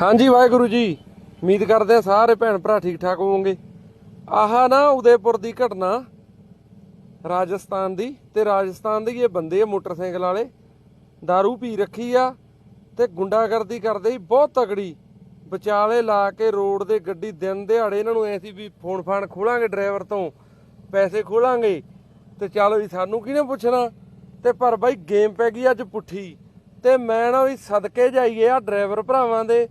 ਹਾਂਜੀ, ਵਾਹਿਗੁਰੂ ਜੀ। ਉਮੀਦ ਕਰਦੇ ਆ ਸਾਰੇ ਭੈਣ ਭਰਾ ਠੀਕ ਠਾਕ ਹੋਵੋਗੇ। ਆਹ ਨਾ ਉਦੈਪੁਰ ਦੀ ਘਟਨਾ ਰਾਜਸਥਾਨ ਦੀ। ਤੇ ਰਾਜਸਥਾਨ ਦੇ ਇਹ ਬੰਦੇ ਆ ਮੋਟਰਸਾਈਕਲ ਵਾਲੇ। दारू ਪੀ ਰੱਖੀ ਆ ਤੇ ਗੁੰਡਾਗਰਦੀ ਕਰਦੇ ਸੀ ਬਹੁਤ ਤਗੜੀ ਵਿਚਾਲੇ ਲਾ ਕੇ ਰੋਡ ਦੇ ਗੱਡੀ ਦਿਨ ਦਿਹਾੜੇ ਇਹਨਾਂ ਨੂੰ ਐ ਸੀ ਵੀ ਫੋਨ ਫਾਨ ਖੋਲਾਂਗੇ ਡਰਾਈਵਰ ਤੋਂ, ਪੈਸੇ ਖੋਲਾਂਗੇ। ਤੇ ਚਲੋ ਜੀ ਸਾਨੂੰ ਕਿਹਨੇ ਪੁੱਛਣਾ? ਤੇ ਪਰ ਬਾਈ ਗੇਮ ਪੈ ਗਈ ਅੱਜ ਪੁੱਠੀ। ਤੇ ਮੈਂ ਨਾ ਵੀ ਸਦਕੇ ਜਾਈਏ ਆ ਡਰਾਈਵਰ ਭਰਾਵਾਂ ਦੇ।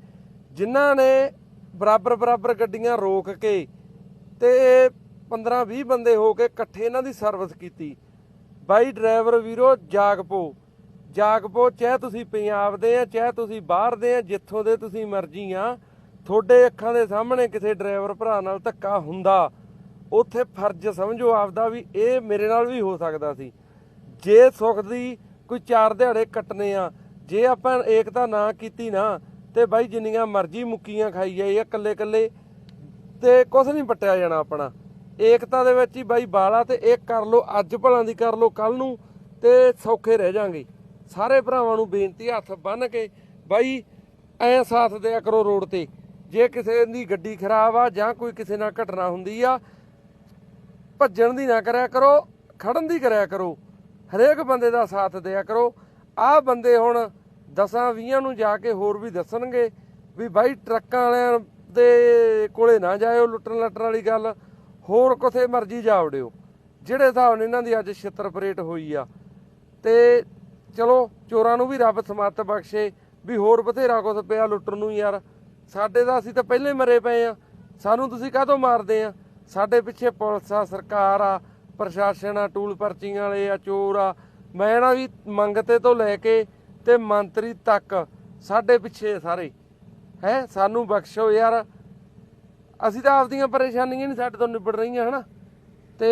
ਜਿਨ੍ਹਾਂ ਨੇ ਬਰਾਬਰ ਬਰਾਬਰ ਗੱਡੀਆਂ ਰੋਕ ਕੇ ਤੇ 15 20 ਬੰਦੇ ਹੋ ਕੇ ਇਕੱਠੇ ਇਹਨਾਂ ਦੀ ਸਰਵਿਸ ਕੀਤੀ। ਬਾਈ ਡਰਾਈਵਰ ਵੀਰੋ ਜਾਗ ਪੋ ਜਾਗ ਪੋ ਚਾਹੇ ਤੁਸੀਂ ਪੰਜਾਬ ਦੇ ਆ, ਚਾਹੇ ਤੁਸੀਂ ਬਾਹਰ ਦੇ ਆ, ਜਿੱਥੋਂ ਦੇ ਤੁਸੀਂ ਮਰਜ਼ੀ ਆ, ਤੁਹਾਡੇ ਅੱਖਾਂ ਦੇ ਸਾਹਮਣੇ ਕਿਸੇ ਡਰਾਈਵਰ ਭਰਾ ਨਾਲ ਧੱਕਾ ਹੁੰਦਾ। ਉੱਥੇ ਫਰਜ਼ ਸਮਝੋ ਆਪਦਾ ਵੀ ਇਹ ਮੇਰੇ ਨਾਲ ਵੀ ਹੋ ਸਕਦਾ ਸੀ। ਜੇ ਸੁੱਖ ਦੀ ਕੋਈ ਚਾਰ ਦਿਹਾੜੇ ਕੱਟਨੇ ਆ, ਜੇ ਆਪਾਂ ਏਕਤਾ ਨਾ ਕੀਤੀ ਨਾ ਤੇ ਬਾਈ ਜਿੰਨੀਆਂ ਮਰਜ਼ੀ ਮੁੱਕੀਆਂ ਖਾਈ ਜਾਈਏ ਇਕੱਲੇ ਇਕੱਲੇ, ਤੇ ਕੁਝ ਨਹੀਂ ਪੱਟਿਆ ਜਾਣਾ ਆਪਣਾ। ਏਕਤਾ ਦੇ ਵਿੱਚ ਹੀ ਬਾਈ ਬਾਲਾ ਤੇ ਇੱਕ ਕਰ ਲੋ ਅੱਜ ਭਲਾਂ ਦੀ ਕਰ ਲੋ ਕੱਲ ਨੂੰ ਤੇ ਸੌਖੇ ਰਹਿ ਜਾਾਂਗੇ। ਸਾਰੇ ਭਰਾਵਾਂ ਨੂੰ ਬੇਨਤੀ ਹੱਥ ਬੰਨ ਕੇ ਬਾਈ ਐ ਸਾਥ ਦਿਆ ਕਰੋ ਰੋਡ ਤੇ। ਜੇ ਕਿਸੇ ਦੀ ਗੱਡੀ ਖਰਾਬ ਆ ਜਾਂ ਕੋਈ ਕਿਸੇ ਨਾਲ ਘਟਨਾ ਹੁੰਦੀ ਆ, ਭੱਜਣ ਦੀ ਨਾ ਕਰਿਆ ਕਰੋ, ਖੜਨ ਦੀ ਕਰਿਆ ਕਰੋ। ਹਰੇਕ ਬੰਦੇ ਦਾ ਸਾਥ ਦਿਆ ਕਰੋ। ਆਹ ਬੰਦੇ ਹੁਣ 10 20 ਨੂੰ ਜਾ ਕੇ ਹੋਰ ਵੀ ਦੱਸਣਗੇ ਵੀ ਬਾਈ ਟਰੱਕਾਂ ਵਾਲਿਆਂ ਦੇ ਕੋਲੇ ਨਾ ਜਾਇਓ ਲੁੱਟਣ ਲੱਟਣ ਵਾਲੀ ਗੱਲ, ਹੋਰ ਕਿਥੇ ਮਰਜ਼ੀ ਜਾ ਵੜਿਓ। ਜਿਹੜੇ ਹਿਸਾਬ ਨਾਲ ਇਹਨਾਂ ਦੀ ਅੱਜ ਛਿੱਤਰ ਪਰੇਟ ਹੋਈ ਆ। ਤੇ ਚਲੋ, ਚੋਰਾਂ ਨੂੰ ਵੀ ਰੱਬ ਸਮੱਤ ਬਖਸ਼ੇ ਵੀ ਹੋਰ ਬਥੇਰਾ ਕੁਝ ਪਿਆ ਲੁੱਟਣ ਨੂੰ ਯਾਰ। ਸਾਡੇ ਦਾ ਅਸੀਂ ਤਾਂ ਪਹਿਲੇ ਮਰੇ ਪਏ ਆ। ਸਾਨੂੰ ਤੁਸੀਂ ਕਾਹਤੋਂ ਮਾਰਦੇ ਆ? ਸਾਡੇ ਪਿੱਛੇ ਪੁਲਿਸ ਆ, ਸਰਕਾਰ ਆ, ਪ੍ਰਸ਼ਾਸਨ ਆ, ਟੂਲ ਪਰਚੀਆਂ ਵਾਲੇ ਆ, ਚੋਰ ਆ। ਮੈਂ ਨਾ ਵੀ ਮੰਗਤੇ ਤੋਂ ਲੈ ਕੇ ਤੇ ਮੰਤਰੀ ਤੱਕ ਸਾਡੇ ਪਿੱਛੇ ਸਾਰੇ। ਹੈ? ਸਾਨੂੰ ਬਖਸ਼ੋ ਯਾਰ। ਅਸੀਂ ਤਾਂ ਆਪਦੀਆਂ ਪਰੇਸ਼ਾਨੀਆਂ ਨਹੀਂ ਸਾਡੇ ਤੋਂ ਨਿਬੜ ਰਹੀਆਂ, ਹਨਾ? ਤੇ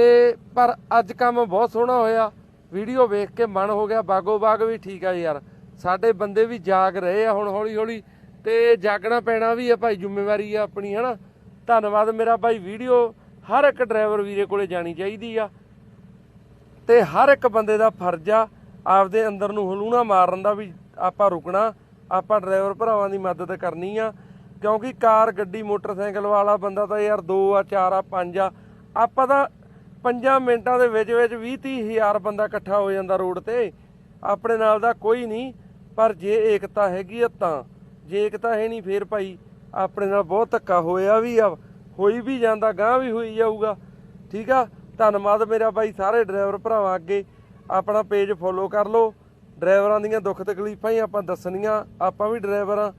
ਪਰ ਅੱਜ ਕੰਮ ਬਹੁਤ ਸੋਹਣਾ ਹੋਇਆ। ਵੀਡੀਓ ਵੇਖ ਕੇ ਮਨ ਹੋ ਗਿਆ। ਬਾਗੋ ਬਾਗ ਵੀ ਠੀਕ ਆ ਯਾਰ। ਸਾਡੇ ਬੰਦੇ ਵੀ ਜਾਗ ਰਹੇ ਆ ਹੁਣ ਹੌਲੀ ਹੌਲੀ ਤੇ ਜਾਗਣਾ ਪੈਣਾ ਵੀ ਆ ਭਾਈ, ਜ਼ਿੰਮੇਵਾਰੀ ਆ ਆਪਣੀ, ਹਨਾ? ਧੰਨਵਾਦ ਮੇਰਾ ਭਾਈ। ਵੀਡੀਓ ਹਰ ਇੱਕ ਡਰਾਈਵਰ ਵੀਰੇ ਕੋਲੇ ਜਾਣੀ ਚਾਹੀਦੀ ਆ। ਤੇ ਹਰ ਇੱਕ ਬੰਦੇ ਦਾ ਫਰਜ਼ ਆ ਆਪਦੇ ਅੰਦਰ ਨੂੰ ਹਲੂਣਾ ਮਾਰਨ ਦਾ ਵੀ ਆਪਾਂ ਰੁਕਣਾ, ਆਪਾਂ ਡਰਾਈਵਰ ਭਰਾਵਾਂ ਦੀ ਮਦਦ ਕਰਨੀ ਆ। ਕਿਉਂਕਿ ਕਾਰ, ਗੱਡੀ, ਮੋਟਰਸਾਈਕਲ ਵਾਲਾ ਬੰਦਾ ਤਾਂ ਯਾਰ 2 ਆ 4 ਆ 5 ਆ। ਆਪਾਂ ਤਾਂ 5 ਮਿੰਟਾਂ ਦੇ ਵਿੱਚ ਵਿੱਚ 20 30 ਹਜ਼ਾਰ ਬੰਦਾ ਇਕੱਠਾ ਹੋ ਜਾਂਦਾ ਰੋਡ ਤੇ। ਆਪਣੇ ਨਾਲ ਦਾ ਕੋਈ ਨਹੀਂ, ਪਰ ਜੇ ਏਕਤਾ ਹੈਗੀ ਆ ਤਾਂ। ਜੇ ਏਕਤਾ ਹੈ ਨਹੀਂ ਫੇਰ ਭਾਈ ਆਪਣੇ ਨਾਲ ਬਹੁਤ ਧੱਕਾ ਹੋਇਆ ਵੀ ਆ, ਹੋਈ ਵੀ ਜਾਂਦਾ ਗਾਂ ਵੀ ਹੋਈ ਜਾਊਗਾ। ਠੀਕ ਆ? ਧੰਨਵਾਦ ਮੇਰਾ ਭਾਈ ਸਾਰੇ ਡਰਾਈਵਰ ਭਰਾਵਾਂ ਅੱਗੇ। ਆਪਣਾ ਪੇਜ ਫੋਲੋ ਕਰ ਲਓ। ਡਰਾਈਵਰਾਂ ਦੀਆਂ ਦੁੱਖ ਤਕਲੀਫਾਂ ਹੀ ਆਪਾਂ ਦੱਸਣੀਆਂ, ਆਪਾਂ ਵੀ ਡਰਾਈਵਰ ਆ